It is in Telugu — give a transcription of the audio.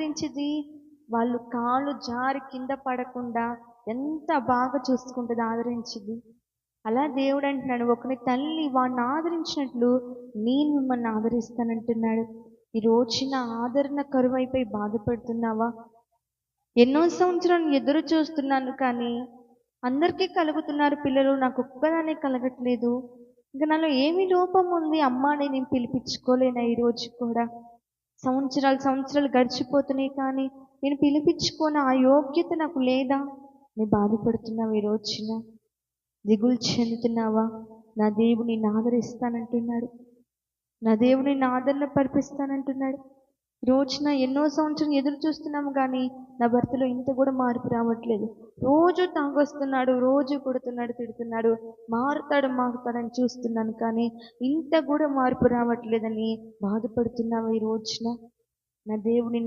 గురించిది? వాళ్ళు కాళ్ళు జారి కింద పడకుండా ఎంత బాగా చూసుకుంటుంది ఆదరించింది? అలా దేవుడు అంటున్నాడు ఒకని తల్లి వాడిని ఆదరించినట్లు నేను మిమ్మల్ని ఆదరిస్తానంటున్నాడు. ఈ రోజున ఆదరణ కరువైపోయి బాధపడుతున్నావా? ఎన్నో సంవత్సరాలు ఎదురు చూస్తున్నాను కానీ అందరికీ కలుగుతున్నారు పిల్లలు నాకు ఒక్కదానే కలగట్లేదు. ఇంకా నాలో ఏమి లోపం ఉంది? అమ్మాని నేను పిలిపించుకోలేనా ఈ రోజు కూడా? సంవత్సరాలు సంవత్సరాలు గడిచిపోతున్నాయి కానీ నేను పిలిపించుకున్న ఆ యోగ్యత నాకు లేదా? నేను బాధపడుతున్నావు ఈ రోజున? దిగులు చెందుతున్నావా? నా దేవుని ఆదరిస్తానంటున్నాడు. నా దేవుని ఆదరణ పరిపిస్తానంటున్నాడు. రోజున ఎన్నో సంవత్సరం ఎదురు చూస్తున్నాము కానీ నా భర్తలో ఇంత కూడా మార్పు రావట్లేదు. రోజు తాగొస్తున్నాడు రోజు కొడుతున్నాడు తిడుతున్నాడు మారుతాడు మారుతాడని చూస్తున్నాను కానీ ఇంత కూడా మార్పు రావట్లేదని బాధపడుతున్నావు ఈ రోజున. నా దేవుని